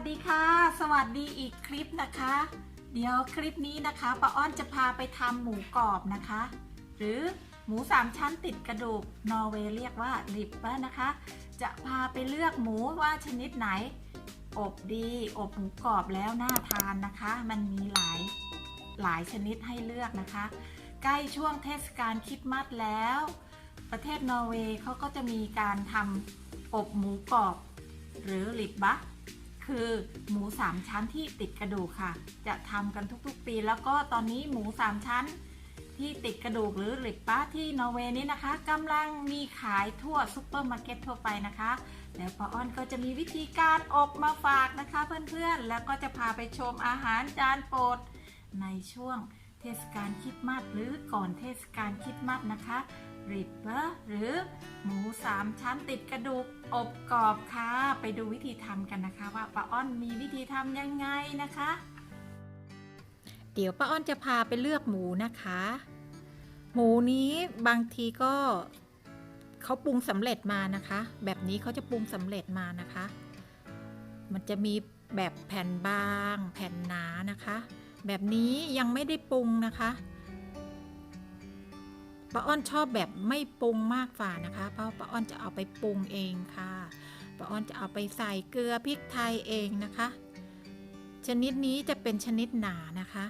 วัสดีค่ะ สวัสดีอีกคลิปนะคะ เดี๋ยวคลิปนี้นะคะป้าอ้อนจะพาไปทำหมูกรอบนะคะ หรือหมูสามชั้นติดกระดูกนอร์เวย์เรียกว่าริบนะคะ จะพาไปเลือกหมูว่าชนิดไหน อบดีอบหมูกรอบแล้วน่าทานนะคะ มันมีหลายหลายชนิดให้เลือกนะคะ ใกล้ช่วงเทศกาลคริดมัดแล้ว ประเทศนอร์เวย์เขาก็จะมีการทำอบหมูกรอบ หรือลิบบะ คือหมูสามชั้นที่ติดกระดูกค่ะ จะทำกันทุกๆปี แล้วก็ตอนนี้หมูสามชั้นที่ติดกระดูกหรือเหล็กป้าที่นอร์เวย์นี้นะคะกำลังมีขายทั่วซุปเปอร์มาร์เก็ตทั่วไปนะคะ แล้วปออ้อนก็จะมีวิธีการอบมาฝากนะคะเพื่อนๆ แล้วก็จะพาไปชมอาหารจานโปรดในช่วง เทศกาลคริดมาสหรือก่อนเทศกาลคริดมาสนะคะริบเบอร์หรือหมูสามชั้นติดกระดูกอบกรอบค่ะ ไปดูวิธีทำกันนะคะ ว่าป้าอ้อนมีวิธีทำยังไงนะคะ เดี๋ยวป้าอ้อนจะพาไปเลือกหมูนะคะ หมูนี้บางทีก็เขาปรุงสำเร็จมานะคะ แบบนี้เขาจะปรุงสำเร็จมานะคะ มันจะมีแบบแผ่นบาง แผ่นหนานะคะ แบบนี้ยังไม่ได้ปรุงนะคะป้าอ้อนชอบแบบไม่ปรุงมากฝ่านะคะ เพราะป้าอ้อนจะเอาไปปรุงเองค่ะป้าอ้อนจะเอาไปใส่เกลือพริกไทยเองนะคะ ชนิดนี้จะเป็นชนิดหนานะคะ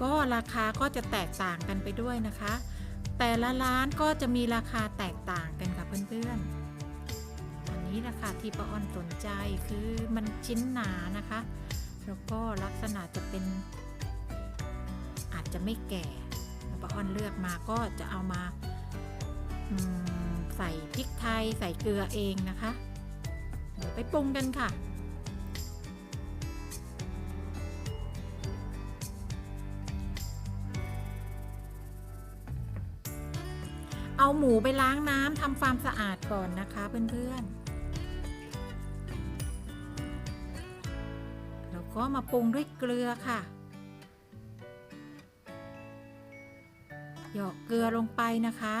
ก็ราคาก็จะแตกต่างกันไปด้วยนะคะ แต่ละร้านก็จะมีราคาแตก เพื่อนๆ อันนี้นะคะที่ป้าอ้อนสนใจคือมันชิ้นหนานะคะ แล้วก็ลักษณะจะเป็น อาจจะไม่แก่ป้าอ้อนเลือกมาก็จะเอามาใส่พริกไทยใส่เกลือเองนะคะเดี๋ยวไปปรุงกันค่ะ เอาหมูไปล้างน้ำทำความสะอาดก่อนนะคะเพื่อนๆ แล้วก็มาปรุงด้วยเกลือค่ะ หยอกเกลือลงไปนะคะ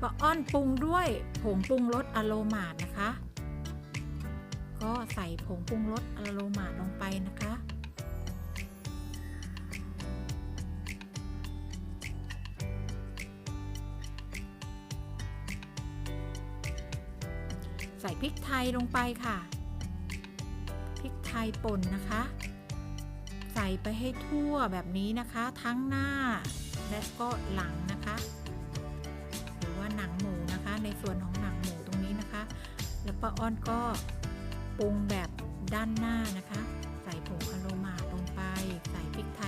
ปะอ้อนปรุงด้วยผงปรุงรสอะโรมาดนะคะ ก็ใส่ผงปรุงรสอะโรมาดลงไปนะคะ ใส่พริกไทยลงไปค่ะ พริกไทยป่นนะคะ ใส่ไปให้ทั่วแบบนี้นะคะ ทั้งหน้า และก็หลังนะคะ หรือว่าหนังหมูนะคะ ในส่วนของหนังหมูตรงนี้นะคะ แล้วป้าอ้อนก็ปรุงแบบด้านหน้านะคะ ใส่ผงอโรมาลงไป ใส่พริกไทย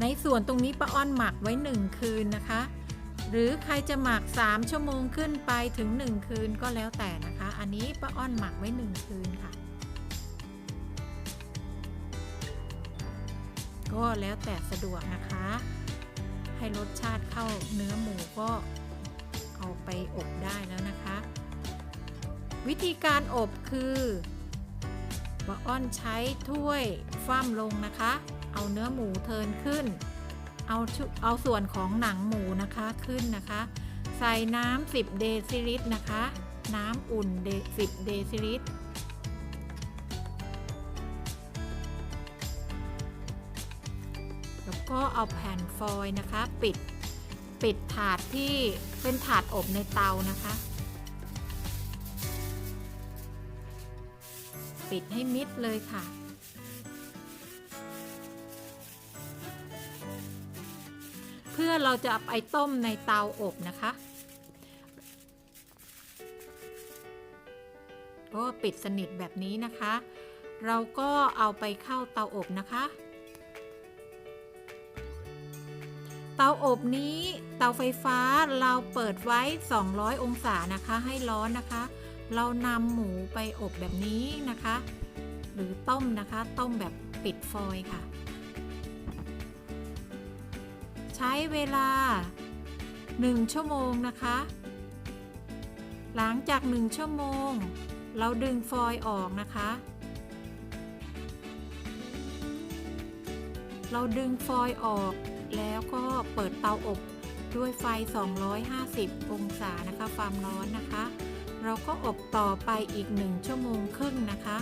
ในส่วนตรงนี้ป้าอ้อนหมักไว้ 1 คืนนะคะ หรือใครจะหมัก 3 ชั่วโมงขึ้นไปถึง 1 คืนก็แล้วแต่นะคะ อันนี้ป้าอ้อนหมักไว้ 1 คืนค่ะ ก็แล้วแต่สะดวกนะคะ ให้รสชาติเข้าเนื้อหมูก็เอาไปอบได้แล้วนะคะ วิธีการอบคือป้าอ้อนใช้ถ้วยฟ้ามลงนะคะ เอาเนื้อหมูเทิร์นขึ้น เอาชุเอาส่วนของหนังหมูนะคะขึ้นนะคะ ใส่น้ำ10เดซิลิตรนะคะ น้ำอุ่น10เดซิลิตรแล้วก็เอาแผ่นฟอยล์นะคะ ปิดปิดถาดที่เป็นถาดอบในเตานะคะ ปิดให้มิดเลยค่ะ เพื่อเราจะไปต้มในเตาอบนะคะก็ปิดสนิทแบบนี้นะคะ เราก็เอาไปเข้าเตาอบนะคะ เตาอบนี้เตาไฟฟ้าเราเปิดไว้ 200 องศานะคะ ให้ร้อนนะคะ เรานำหมูไปอบแบบนี้นะคะ หรือต้มนะคะ ต้มแบบปิดฟอยล์ค่ะ ช้เวลา 1 ชั่วโมงนะคะ หลังจาก 1 ชั่วโมง เราดึงฟอยล์ออกนะคะ เราดึงฟอยล์ออกแล้วก็เปิดเตาอบด้วยไฟ 250 องศานะคะความร้อนนะคะ เราก็อบต่อไปอีก 1 ชั่วโมงครึ่งนะคะ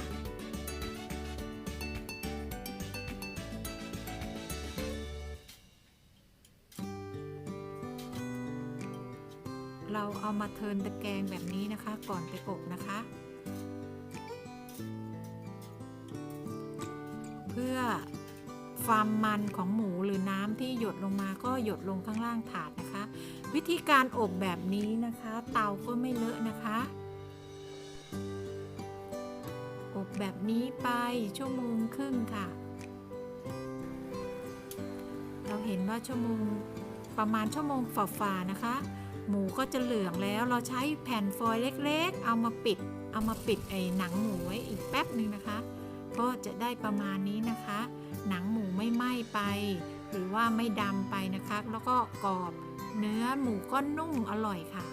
เราเอามาเทินตะแกรงแบบนี้นะคะ ก่อนไปอบนะคะ เพื่อความมันของหมูหรือน้ำที่หยดลงมาก็หยดลงข้างล่างถาดนะคะ วิธีการอบแบบนี้นะคะ เตาก็ไม่เลอะนะคะ อบแบบนี้ไปชั่วโมงครึ่งค่ะ เราเห็นว่าชั่วโมงประมาณชั่วโมงฝ่าๆนะคะ หมูก็จะเหลืองแล้ว เราใช้แผ่นฟอยล์เล็กๆ เอามาปิด เอามาปิดไอ้หนังหมูไว้อีกแป๊บหนึ่งนะคะ ก็จะได้ประมาณนี้นะคะ หนังหมูไม่ไหม้ไป หรือว่าไม่ดำไปนะคะ แล้วก็กรอบเนื้อหมูก็นุ่มอร่อยค่ะ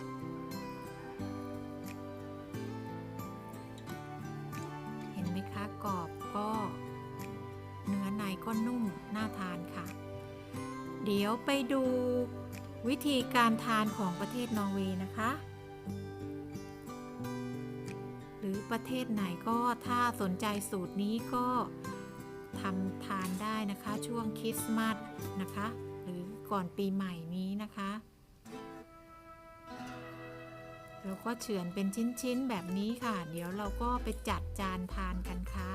เห็นไหมคะกรอบก็เนื้อในก็นุ่มน่าทานค่ะ เดี๋ยวไปดู วิธีการทานของประเทศนอร์เวย์นะคะ หรือประเทศไหนก็ถ้าสนใจสูตรนี้ก็ทำทานได้นะคะช่วงคริสต์มาสนะคะ หรือก่อนปีใหม่นี้นะคะแล้วก็เฉือนเป็นชิ้น ๆ แบบนี้ค่ะ เดี๋ยวเราก็ไปจัดจานทานกันค่ะ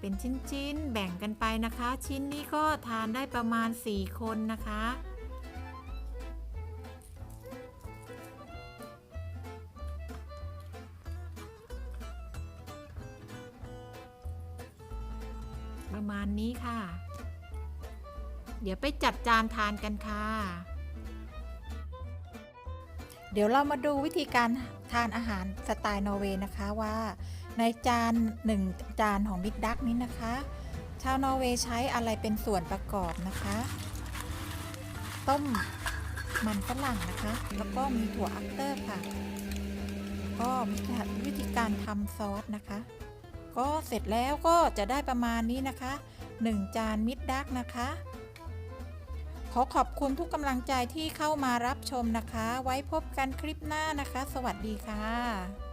เป็นชิ้นๆ แบ่งกันไปนะคะ ชิ้นนี้ก็ทานได้ประมาณ 4 คนนะคะ ประมาณนี้ค่ะ เดี๋ยวไปจัดจานทานกันค่ะ เดี๋ยวเรามาดูวิธีการทานอาหารสไตล์นอร์เวย์นะคะว่า ในจานหนึ่งจานของบิ๊กดักนี้นะคะ ชาวนอร์เวย์ใช้อะไรเป็นส่วนประกอบนะคะ ต้มมันฝรั่งนะคะ แล้วก็มีถั่วอัคเตอร์ค่ะ ก็มีวิธีการทำซอสนะคะ ก็เสร็จแล้วก็จะได้ประมาณนี้นะคะ 1 จานมิดดักนะคะขอขอบคุณทุกกำลังใจที่เข้ามารับชมนะคะ ไว้พบกันคลิปหน้านะคะ สวัสดีค่ะ